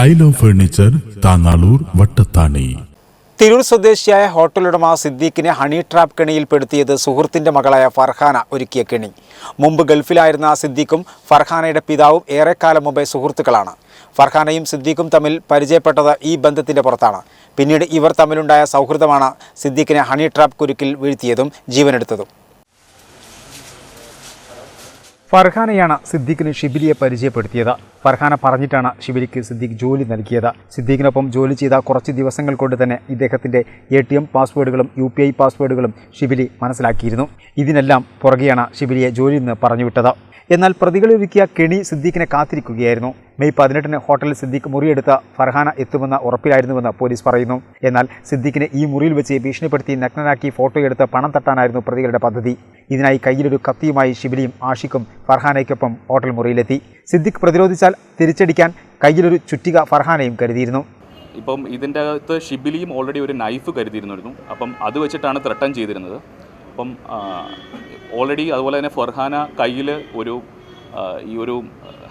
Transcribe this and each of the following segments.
Style furniture Thangalur Vattathani. Tirur സ്വദേശിയായ ഹോട്ടലുടമ സിദ്ദീഖിനെ honey trap കെണിയിൽപ്പെടുത്തിയത് സുഹൃത്തിന്റെ മകളായ ഫർഹാന ഒരുക്കിയ കെണി. മുമ്പ് ഗൾഫിലായിരുന്ന സിദ്ദീഖും ഫർഹാനയുടെ പിതാവും ഏറെക്കാലം മുമ്പേ സുഹൃത്തുക്കളാണ്. ഫർഹാനയും സിദ്ദീഖും തമ്മിൽ പരിചയപ്പെട്ടത് ഈ ബന്ധത്തിന്റെ പുറത്താണ്. പിന്നീട് ഇവർ തമ്മിലുണ്ടായ സൗഹൃദമാണ് സിദ്ദീഖിനെ ഹണി ട്രാപ്പ് കുരുക്കിൽ വീഴ്ത്തിയതും ജീവനെടുത്തതും. ഫർഹാനയാണ് സിദ്ദീഖിന് ഷിബിലിയെ പരിചയപ്പെടുത്തിയത്. ഫർഹാന പറഞ്ഞിട്ടാണ് ഷിബിലിക്ക് സിദ്ദീഖ് ജോലി നൽകിയത്. സിദ്ദീഖിനൊപ്പം ജോലി ചെയ്ത കുറച്ച് ദിവസങ്ങൾ കൊണ്ട് തന്നെ ഇദ്ദേഹത്തിന്റെ എ ടി എം പാസ്വേഡുകളും യു പി ഐ പാസ്വേഡുകളും ഷിബിലി മനസ്സിലാക്കിയിരുന്നു. ഇതിനെല്ലാം പുറകെയാണ് ഷിബിലിയെ ജോലിയിൽ നിന്ന് പറഞ്ഞുവിട്ടത്. എന്നാൽ പ്രതികളൊരുക്കിയ കെണി സിദ്ദീഖിനെ കാത്തിരിക്കുകയായിരുന്നു. മെയ് പതിനെട്ടിന് ഹോട്ടലിൽ സിദ്ദീഖ് മുറിയെടുത്ത ഫർഹാന എത്തുമെന്ന ഉറപ്പിലായിരുന്നുവെന്ന് പോലീസ് പറയുന്നു. എന്നാൽ സിദ്ദീഖിനെ ഈ മുറിയിൽ വെച്ച് ഭീഷണിപ്പെടുത്തി നഗ്നനാക്കി ഫോട്ടോയെടുത്ത് പണം തട്ടാനായിരുന്നു പ്രതികളുടെ പദ്ധതി. ഇതിനായി കയ്യിലൊരു കത്തിയുമായി ഷിബിലിയും ആഷിക്കും ഫർഹാനയ്ക്കൊപ്പം ഹോട്ടൽ മുറിയിലെത്തി. സിദ്ദിഖ് പ്രതിരോധിച്ചാൽ തിരിച്ചടിക്കാൻ കയ്യിലൊരു ചുറ്റിക ഫർഹാനയും കരുതിയിരുന്നു. ഇപ്പം ഇതിന്റെ അകത്ത് ഷിബിലിയും ഓൾറെഡി ഒരു നൈഫ് കരുതിയിരുന്നിരുന്നു അപ്പം അത് വെച്ചിട്ടാണ് ത്രട്ടൺ ചെയ്തിരുന്നത്. അപ്പം ഓൾറെഡി അതുപോലെ തന്നെ ഫർഹാന കയ്യിൽ ഒരു ഈ ഒരു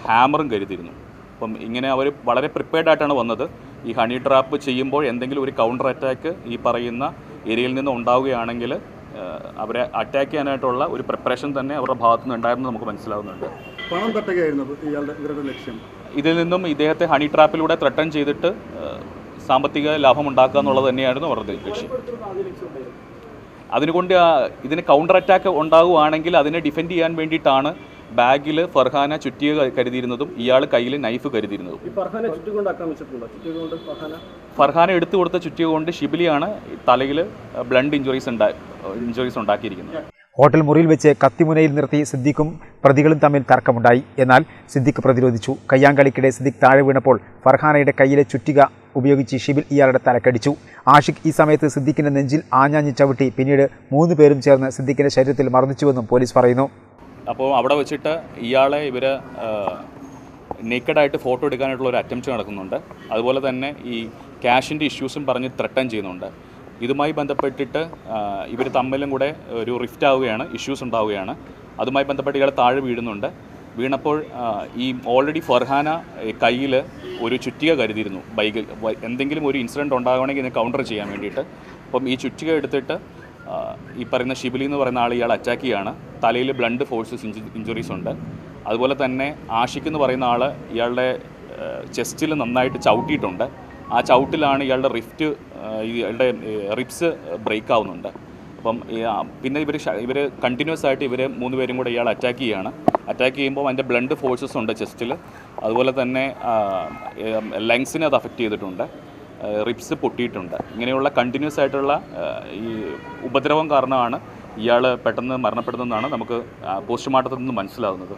ഹാമറും കരുതിയിരുന്നു. അപ്പം ഇങ്ങനെ അവർ വളരെ പ്രിപ്പയർഡ് ആയിട്ടാണ് വന്നത്. ഈ ഹണി ട്രാപ്പ് ചെയ്യുമ്പോൾ എന്തെങ്കിലും ഒരു കൗണ്ടർ അറ്റാക്ക് ഈ പറയുന്ന ഏരിയയിൽ നിന്ന് ഉണ്ടാവുകയാണെങ്കിൽ അവരെ അറ്റാക്ക് ചെയ്യാനായിട്ടുള്ള ഒരു പ്രിപ്പറേഷൻ തന്നെ അവരുടെ ഭാഗത്തു നിന്ന് ഉണ്ടായിരുന്നു നമുക്ക് മനസ്സിലാവുന്നുണ്ട്. പണം തട്ടുകയായിരുന്നു ഇയാളുടെ ഇവരുടെ ലക്ഷ്യം. ഇതിൽ നിന്നും ഇദ്ദേഹത്തെ ഹണി ട്രാപ്പിലൂടെ ത്രട്ടൺ ചെയ്തിട്ട് സാമ്പത്തിക ലാഭം ഉണ്ടാക്കുക എന്നുള്ളത് തന്നെയായിരുന്നു അവരുടെ ലക്ഷ്യം. അതിനുകൊണ്ട് ഇതിന് കൗണ്ടർ അറ്റാക്ക് ഉണ്ടാവുകയാണെങ്കിൽ അതിനെ ഡിഫെൻഡ് ചെയ്യാൻ വേണ്ടിയിട്ടാണ് ബാഗിൽ ഫർഹാന ചുറ്റിക കരുതിയിരുന്നതും ഇയാൾ കയ്യിൽ നൈഫ് കരുതിയിരുന്നതും. ഈ ഫർഹാനെ എടുത്തു കൊടുത്ത ചുറ്റിക കൊണ്ട് ഷിബിലിയാണ് തലയിൽ ബ്ലണ്ട് ഇഞ്ചുറീസ് ഉണ്ടാ ഇഞ്ചുറീസ് ഉണ്ടാക്കിയിരിക്കുന്നത്. ഹോട്ടൽ മുറിയിൽ വെച്ച് കത്തിമുനയിൽ നിർത്തി സിദ്ദിഖും പ്രതികളും തമ്മിൽ തർക്കമുണ്ടായി. എന്നാൽ സിദ്ദിഖ് പ്രതിരോധിച്ചു. കയ്യാങ്കളിക്കിടെ സിദ്ദിഖ് താഴെ വീണപ്പോൾ ഫർഹാനയുടെ കയ്യിലെ ചുറ്റിക ഉപയോഗിച്ച് ഷിബിൽ ഇയാളുടെ തലക്കടിച്ചു. ആഷിഖ് ഈ സമയത്ത് സിദ്ദിഖിന്റെ നെഞ്ചിൽ ആഞ്ഞാഞ്ഞ് ചവിട്ടി പിന്നീട് മൂന്ന് പേരും ചേർന്ന് സിദ്ദിഖിന്റെ ശരീരത്തിൽ മർദ്ദിച്ചുവെന്നും പോലീസ് പറയുന്നു. അപ്പോൾ അവിടെ വെച്ചിട്ട് ഇയാളെ ഇവർ നേക്കഡായിട്ട് ഫോട്ടോ എടുക്കാനായിട്ടുള്ള ഒരു അറ്റംപ്റ്റ് നടക്കുന്നുണ്ട്. അതുപോലെ തന്നെ ഈ ക്യാഷിന്റെ ഇഷ്യൂസും പറഞ്ഞ് ത്രട്ടൺ ചെയ്യുന്നുണ്ട്. ഇതുമായി ബന്ധപ്പെട്ടിട്ട് ഇവർ തമ്മിലും കൂടെ ഒരു റിഫ്റ്റ് ആവുകയാണ് ഇഷ്യൂസ് ഉണ്ടാവുകയാണ്. അതുമായി ബന്ധപ്പെട്ട് ഇയാൾ താഴെ വീഴുന്നുണ്ട്. വീണപ്പോൾ ഈ ഓൾറെഡി ഫർഹാന കയ്യിൽ ഒരു ചുറ്റിക കരുതിയിരുന്നു. ബൈക്കിൽ എന്തെങ്കിലും ഒരു ഇൻസിഡന്റ് ഉണ്ടാകുകയാണെങ്കിൽ ഇതിനെ കൗണ്ടർ ചെയ്യാൻ വേണ്ടിയിട്ട്. അപ്പം ഈ ചുറ്റിക എടുത്തിട്ട് ഈ പറയുന്ന ഷിബിലി എന്ന് പറയുന്ന ആൾ ഇയാൾ അറ്റാക്ക് ചെയ്യാണ്. തലയിൽ ബ്ലണ്ട് ഫോഴ്സസ് ഇഞ്ചുറീസ് ഉണ്ട്. അതുപോലെ തന്നെ ആഷിഖ് എന്ന് പറയുന്ന ആൾ ഇയാളുടെ ചെസ്റ്റിൽ നന്നായിട്ട് ചവിട്ടിയിട്ടുണ്ട്. ആ ചവിട്ടിലാണ് ഇയാളുടെ റിഫ്റ്റ് ഇയാളുടെ റിപ്സ് ബ്രേക്ക് ആവുന്നുണ്ട്. അപ്പം പിന്നെ ഇവർ ഇവർ കണ്ടിന്യൂസ് ആയിട്ട് ഇവർ മൂന്ന് പേരും കൂടെ ഇയാൾ അറ്റാക്ക് ചെയ്യാണ്. അറ്റാക്ക് ചെയ്യുമ്പോൾ അതിന്റെ ബ്ലഡ് ഫോഴ്സസ് ഉണ്ട് ചെസ്റ്റിൽ അതുപോലെ തന്നെ ലങ്സിനെ അത് അഫക്റ്റ് ചെയ്തിട്ടുണ്ട്. റിപ്സ് പൊട്ടിയിട്ടുണ്ട്. ഇങ്ങനെയുള്ള കണ്ടിന്യൂസ് ആയിട്ടുള്ള ഈ ഉപദ്രവം കാരണമാണ് ഇയാൾ പെട്ടെന്ന് മരണപ്പെടുന്നതെന്നാണ് നമുക്ക് പോസ്റ്റ്മോർട്ടത്തിൽ നിന്ന് മനസ്സിലാവുന്നത്.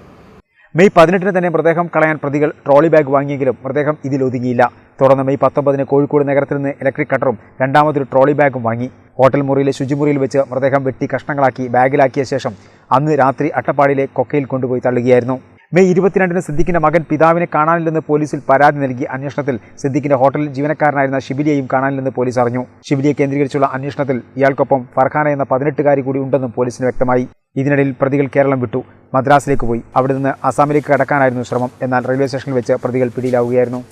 മെയ് പതിനെട്ടിന് തന്നെ മൃതദേഹം കളയാൻ പ്രതികൾ ട്രോളി ബാഗ് വാങ്ങിയെങ്കിലും മൃതദേഹം ഇതിൽ ഒതുങ്ങിയില്ല. തുടർന്ന് മെയ് പത്തൊമ്പതിന് കോഴിക്കോട് നഗരത്തിൽ നിന്ന് ഇലക്ട്രിക് കട്ടറും രണ്ടാമതൊരു ട്രോളി ബാഗും വാങ്ങി. ഹോട്ടൽ മുറിയിലെ ശുചിമുറിയിൽ വെച്ച് മൃതദേഹം വെട്ടി കഷ്ണങ്ങളാക്കി ബാഗിലാക്കിയ ശേഷം അന്ന് രാത്രി അട്ടപ്പാടിയിലെ കൊക്കയിൽ കൊണ്ടുപോയി തള്ളുകയായിരുന്നു. മെയ് ഇരുപത്തിരണ്ടിന് സിദ്ദിഖിന്റെ മകൻ പിതാവിനെ കാണാനില്ലെന്ന് പോലീസിൽ പരാതി നൽകി അന്വേഷണത്തിൽ സിദ്ദിഖിന്റെ ഹോട്ടലിൽ ജീവനക്കാരനായിരുന്ന ഷിബിലിയെയും കാണാനില്ലെന്ന് പോലീസ് അറിഞ്ഞു. ഷിബിലിയെ കേന്ദ്രീകരിച്ചുള്ള അന്വേഷണത്തിൽ ഇയാൾക്കൊപ്പം ഫർഖാന എന്ന പതിനെട്ടുകാരി കൂടി ഉണ്ടെന്നും പോലീസിന് വ്യക്തമായി. ഇതിനിടയിൽ പ്രതികൾ കേരളം വിട്ടു. മദ്രാസിലേക്ക് പോയി. അവിടെ നിന്ന് അസാമിലേക്ക് കടക്കാനായിരുന്നു ശ്രമം. എന്നാൽ റെയിൽവേ സ്റ്റേഷനിൽ വെച്ച് പ്രതികൾ പിടിയിലാവുകയായിരുന്നു.